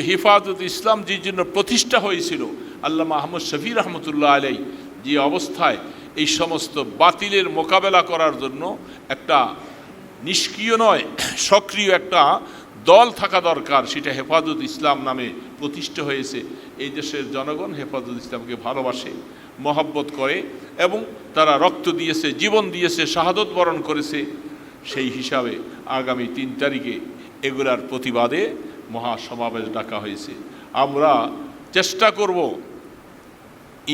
হেফাজত ইসলাম যে জন্য প্রতিষ্ঠা হয়েছিল আল্লাহ মাহমুদ শফি রহমতুল্লাহ আলাই যে অবস্থায় এই সমস্ত বাতিলের মোকাবেলা করার জন্য একটা নিষ্ক্রিয় নয়, সক্রিয় একটা দল থাকা দরকার, সেটা হেফাজত ইসলাম নামে প্রতিষ্ঠা হয়েছে। এই দেশের জনগণ হেফাজত ইসলামকে ভালোবাসে, মহব্বত করে এবং তারা রক্ত দিয়েছে, জীবন দিয়েছে, শাহাদত বরণ করেছে। সেই হিসাবে আগামী তিন তারিখে এগুলার প্রতিবাদে মহাসমাবেশ ডাকা হয়েছে। আমরা চেষ্টা করব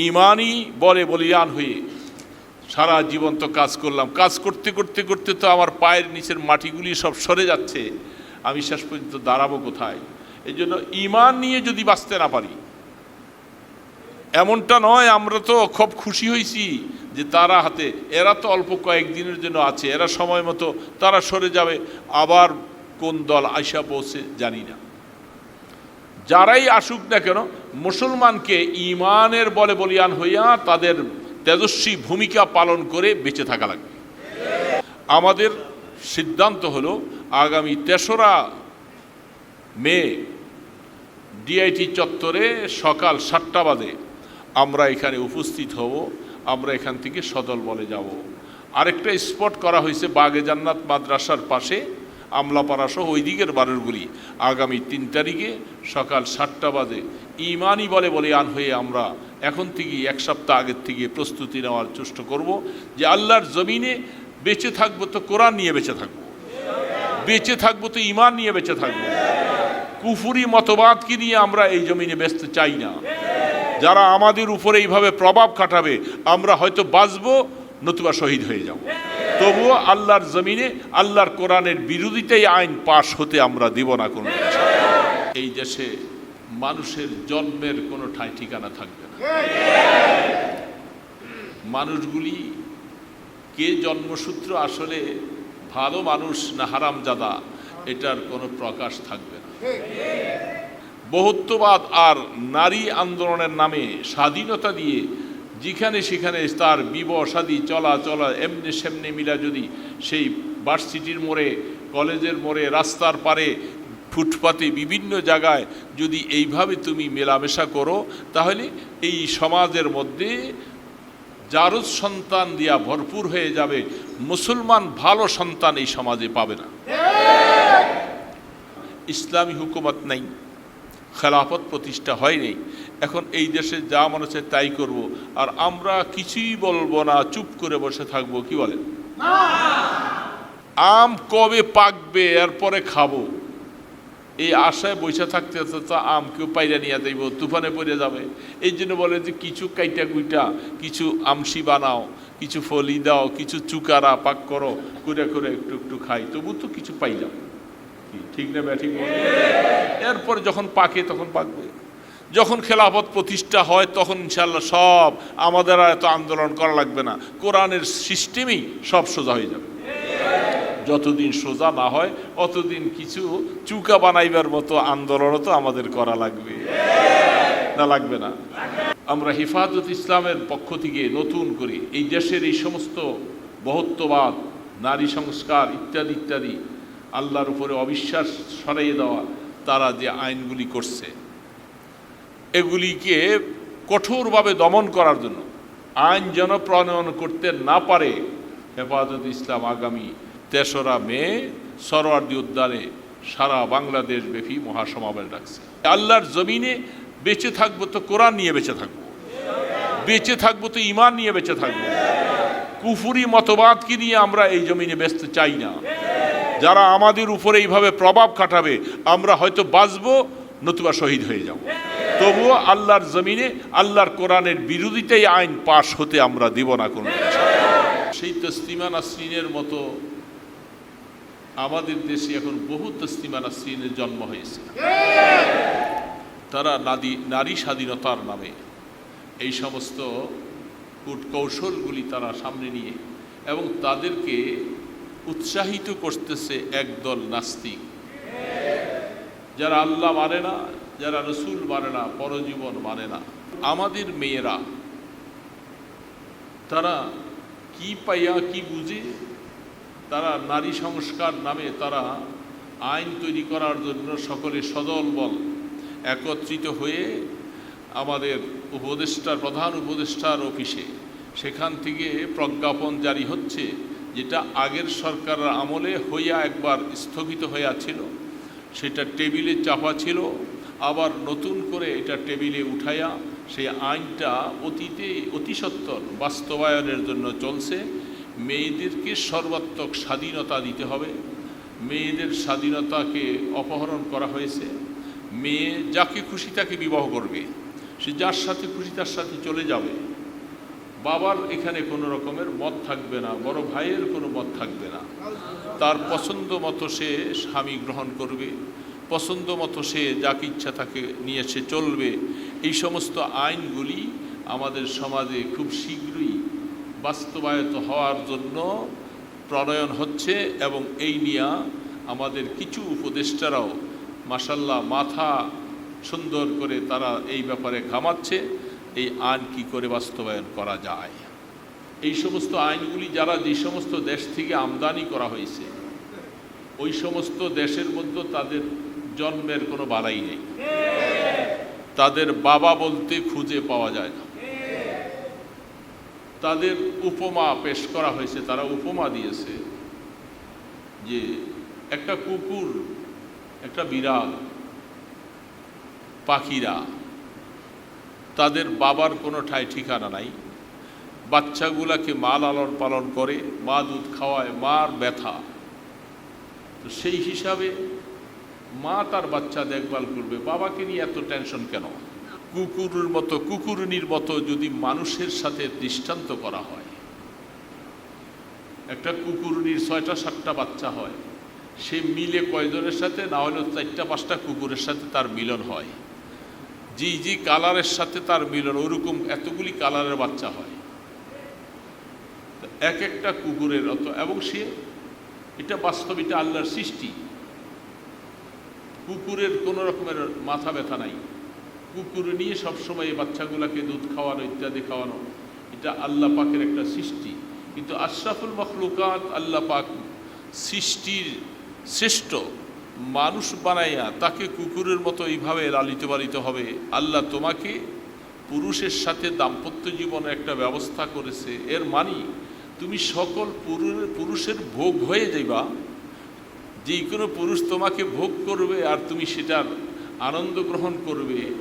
ইমানই বলে বলিয়ান হয়ে সারা জীবন তো কাজ করলাম। কাজ করতে করতে করতে তো আমার পায়ের নিচের মাটিগুলি সব সরে যাচ্ছে। আমি শেষ পর্যন্ত দাঁড়াবো কোথায়? এই জন্য ইমান নিয়ে যদি বাঁচতে না পারি, এমনটা নয়, আমরা তো খুব খুশি হয়েছি যে তারা হাতে, এরা তো অল্প কয়েকদিনের জন্য আছে, এরা সময় মতো তারা সরে যাবে। আবার কোন দল আইসা পৌঁছে জানি না। যারাই আসুক না কেন, মুসলমানকে ইমানের বলে বলিয়ান হইয়া তাদের তেজস্বী ভূমিকা পালন করে বেঁচে থাকা লাগবে। আমাদের সিদ্ধান্ত হলো, আগামী তেসরা মে ডিআইটি চত্বরে সকাল সাতটা বাজে আমরা এখানে উপস্থিত হব, আমরা এখান থেকে সদল বলে যাব। আরেকটা স্পট করা হয়েছে বাগে জান্নাত মাদ্রাসার পাশে। আমলাপাড়া সহ ওই দিকের বারুরগুলি আগামী তিন তারিখে সকাল সাতটা বাজে ইমানই বলে বলে আন হয়ে আমরা এখন থেকে এক সপ্তাহ আগের থেকে প্রস্তুতি নেওয়ার চেষ্টা করব যে আল্লাহর জমিনে বেঁচে থাকব তো কোরআন নিয়ে বেঁচে থাকব। বেঁচে থাকব তো ইমান নিয়ে বেঁচে থাকব। কুফুরি মতবাদকে নিয়ে আমরা এই জমিনে ব্যস্ত চাই না। যারা আমাদের উপরে এইভাবে প্রভাব কাটাবে আমরা হয়তো বাঁচবো, নতুবা শহীদ হয়ে যাব। তবুও আল্লাহর জমিনে, আল্লাহর কোরআনের বিরোধিতাই আইন পাশ হতে আমরা দিব না কোনো এই দেশে মানুষের জন্মের কোনো ঠাঁই ঠিকানা থাকবে না। মানুষগুলি কে জন্মসূত্র আসলে ভালো মানুষ না হারামজাদা, এটার কোনো প্রকাশ থাকবে না। বহুত্ববাদ আর নারী আন্দোলনের নামে স্বাধীনতা দিয়ে যেখানে সেখানে তার বিবসাদি চলা চলা এমনি সেমনি মিলা যদি সেই ভার্সিটির মোড়ে, কলেজের মোড়ে, রাস্তার পারে ফুটপাতে বিভিন্ন জায়গায় যদি এইভাবে তুমি মেলামেশা করো, তাহলে এই সমাজের মধ্যে জারজ সন্তান দিয়া ভরপুর হয়ে যাবে। মুসলমান ভালো সন্তান এই সমাজে পাবে না। ইসলামী হুকুমত নাই। খেলাফত প্রতিষ্ঠা হয়নি। এখন এই দেশে যা মনে হচ্ছে তাই করব। আর আমরা কিছুই বলব না, চুপ করে বসে থাকব, কি বলেন? আম কবে পাকবে এরপরে খাব। এই আশায় বসে থাকতে তো আম কেউ পাইরা নিয়ে যাইব, তুফানে পড়ে যাবে। এই জন্য বলে যে কিছু কাইটা কুইটা, কিছু আমসি বানাও, কিছু ফলি দাও, কিছু চুকারা পাক করো করে করে একটু একটু খাই। তবু তো কিছু পাইলাম। ঠিক না ব্যাঠিক এরপরে যখন পাকে তখন পাকবে। যখন খেলাফত প্রতিষ্ঠা হয় তখন ইনশাল্লাহ সব আমাদের আর এত আন্দোলন করা লাগবে না। কোরআনের সিস্টেমই সব সোজা হয়ে যাবে। যতদিন সোজা না হয়, অতদিন কিছু চুকা বানাইবার মতো আন্দোলনও তো আমাদের করা লাগবে। না লাগবে না। আমরা হেফাজত ইসলামের পক্ষ থেকে নতুন করে এই দেশের এই সমস্ত বহুত্ববাদ, নারী সংস্কার ইত্যাদি ইত্যাদি আল্লাহর উপরে অবিশ্বাস সরাইয়ে দেওয়া তারা যে আইনগুলি করছে। এগুলিকে কঠোরভাবে দমন করার জন্য আইন যেন প্রণয়ন করতে না পারে, হেফাজত ইসলাম আগামী তেসরা মে সরোয়ার্দি উদ্যানে সারা বাংলাদেশ ব্যাপী মহাসমাবেশ ডাকছে। আল্লাহর জমিনে বেঁচে থাকব তো কোরআন নিয়ে বেঁচে থাকব। বেঁচে থাকব তো ইমান নিয়ে বেঁচে থাকব। কুফুরি মতবাদকে নিয়ে আমরা এই জমিনে ব্যস্ত চাই না। যারা আমাদের উপরে এইভাবে প্রভাব খাটাবে, আমরা হয়তো বাঁচবো, নতুবা শহীদ হয়ে যাব। তবুও আল্লাহর জমিনে, আল্লাহর কোরআনের বিরোধিতাই আইন পাশ হতে আমরা দিব না কোনো সেই তসলিমা নাসরিনের মতো আমাদের দেশে এখন বহু তসলিমা নাসরিনের জন্ম হয়েছে। তারা নারী নারী স্বাধীনতার নামে এই সমস্ত কূট কৌশলগুলি তারা সামনে নিয়ে এবং তাদেরকে উৎসাহিত করতেছে একদল নাস্তিক। যারা আল্লাহ মানে না, যারা রসুল মানে না, পরজীবন মানে না। আমাদের মেয়েরা, তারা কি পাইয়া, কি বুঝে? তারা নারী সংস্কার নামে তারা আইন তৈরি করার জন্য সকলে সদল বল। একত্রিত হয়ে আমাদের উপদেষ্টার, প্রধান উপদেষ্টার অফিসে, সেখান থেকে প্রজ্ঞাপন জারি হচ্ছে। যেটা আগের সরকারের আমলে হইয়া একবার স্থগিত হইয়া ছিল সেটা টেবিলে চাপা ছিল, আবার নতুন করে এটা টেবিলে উঠাইয়া সেই আইনটা অতীতে অতি সত্বর বাস্তবায়নের জন্য চলছে। মেয়েদেরকে সর্বাত্মক স্বাধীনতা দিতে হবে। মেয়েদের স্বাধীনতাকে অপহরণ করা হয়েছে। মেয়ে যাকে খুশি তাকে বিবাহ করবে। সে যার সাথে খুশি তার সাথে চলে যাবে। বাবার এখানে কোনো রকমের মত থাকবে না, বড় ভাইয়ের কোনো মত থাকবে না। তার পছন্দ মতো সে স্বামী গ্রহণ করবে, পছন্দ মতো সে যাকে ইচ্ছা তাকে নিয়ে সে চলবে। এই সমস্ত আইনগুলি আমাদের সমাজে খুব শীঘ্রই বাস্তবায়িত হওয়ার জন্য প্রণয়ন হচ্ছে এবং এই নিয়ে আমাদের কিছু উপদেষ্টারাও মাসাল্লাহ মাথা সুন্দর করে তারা এই ব্যাপারে ঘামাচ্ছে। এই আইন কি করে বাস্তবায়ন করা যায়? এই সমস্ত আইনগুলি যারা যে সমস্ত দেশ থেকে আমদানি করা হয়েছে, ওই সমস্ত দেশের মধ্যে তাদের জন্মের কোনো বালাই নেই। তাদের বাবা বলতে খুঁজে পাওয়া যায় না। তাদের উপমা পেশ করা হয়েছে, তারা উপমা দিয়েছে যে একটা কুকুর, একটা বিড়াল, পাখিরা তাদের বাবার কোনো ঠাই ঠিকানা নাই। বাচ্চাগুলাকে মা লালন পালন করে, মা দুধ খাওয়ায়, মার ব্যথা। তো সেই হিসাবে মা তার বাচ্চা দেখভাল করবে। বাবাকে নিয়ে এত টেনশন কেন? কুকুরের মতো, কুকুরনির মতো যদি মানুষের সাথে দৃষ্টান্ত করা হয়। একটা কুকুরনির ছয়টা, সাতটা বাচ্চা হয়। সে মিলে কয়জনের সাথে? না হলেও চারটা, পাঁচটা কুকুরের সাথে তার মিলন হয়। জি যে কালারের সাথে তার মিলন ওরকম এতগুলি কালারের বাচ্চা হয়। এক একটা কুকুরের অত, এবং সে, এটা বাস্তব এটা আল্লাহর সৃষ্টি। কুকুরের কোনো রকমের মাথা ব্যথা নাই। কুকুর নিয়ে সবসময় এই বাচ্চাগুলোকে দুধ খাওয়ানো, ইত্যাদি খাওয়ানো, এটা আল্লাহ পাকের একটা সৃষ্টি। কিন্তু আশরাফুল মখলুকাত আল্লাহ পাক সৃষ্টির শ্রেষ্ঠ মানুষ বানাইয়া তাকে কুকুরের মতো এইভাবে লালিত পালিত হবে, আল্লাহ তোমাকে পুরুষের সাথে দাম্পত্য জীবনের একটা ব্যবস্থা করেছে। এর মানি, তুমি সকল পুরু- পুরুষের ভোগ হয়ে যাইবা যে কোনো পুরুষ তোমাকে ভোগ করবে আর তুমি সেটার আনন্দ গ্রহণ করবে,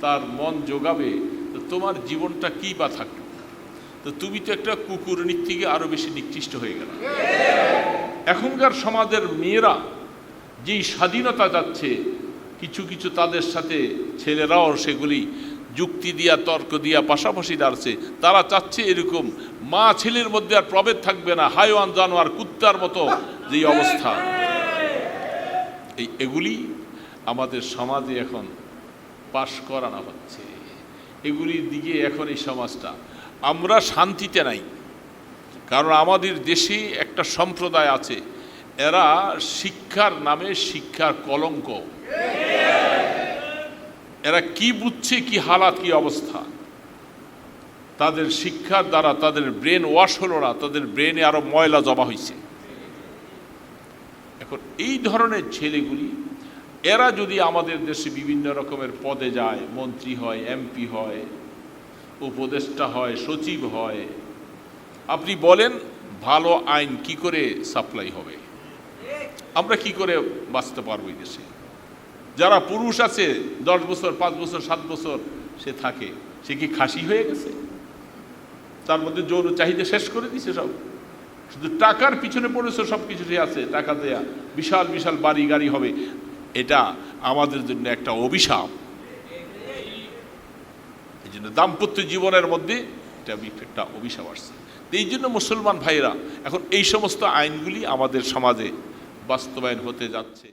তার মন যোগাবে তো তোমার জীবনটা কী বা থাকবে? তো তুমি তো একটা কুকুরনির থেকে আরও বেশি নিকৃষ্ট হয়ে গেল। এখনকার সমাজের মেয়েরা যেই স্বাধীনতা যাচ্ছে, কিছু কিছু তাদের সাথে ছেলেরাও সেগুলি যুক্তি দিয়া, তর্ক দিয়া পাশাপাশি দাঁড়ছে তারা চাচ্ছে এরকম মা ছেলের মধ্যে আর প্রভেদ থাকবে না হাইওয়ান জানোয়ার কুত্তার মতো যেই অবস্থা। এই এগুলি আমাদের সমাজে এখন পাশ করানো হচ্ছে। এগুলির দিকে এখন এই সমাজটা, আমরা শান্তিতে নাই। কারণ আমাদের দেশে একটা সম্প্রদায় আছে এরা শিক্ষার নামে শিক্ষার কলঙ্ক। এরা কি বুঝছে, কি হালাত, কি অবস্থা? তাদের শিক্ষার দ্বারা তাদের ব্রেন ওয়াশ হলো না, তাদের ব্রেনে আরও ময়লা জমা হয়েছে এখন এই ধরনের ছেলেগুলি, এরা যদি আমাদের দেশে বিভিন্ন রকমের পদে যায়, মন্ত্রী হয়, এমপি হয়, উপদেষ্টা হয়, সচিব হয়, আপনি বলেন, ভালো আইন কি করে সাপ্লাই হবে? আমরা কি করে বাঁচতে পারব এই দেশে? যারা পুরুষ আছে, দশ বছর, পাঁচ বছর, সাত বছর সে থাকে, সে কি খাসি হয়ে গেছে? তার মধ্যে যৌন চাহিদা শেষ করে দিছে সব। শুধু টাকার পিছনে পড়েছে সব কিছুই আছে, টাকা দেয়া, বিশাল বিশাল বাড়ি, গাড়ি হবে। এটা আমাদের জন্য একটা অভিশাপ। এই জন্য দাম্পত্য জীবনের মধ্যে এটা একটা অভিশাপ আসছে। এই জন্য মুসলমান ভাইরা এখন এই সমস্ত আইনগুলি আমাদের সমাজে বাস্তবায়ন হতে যাচ্ছে।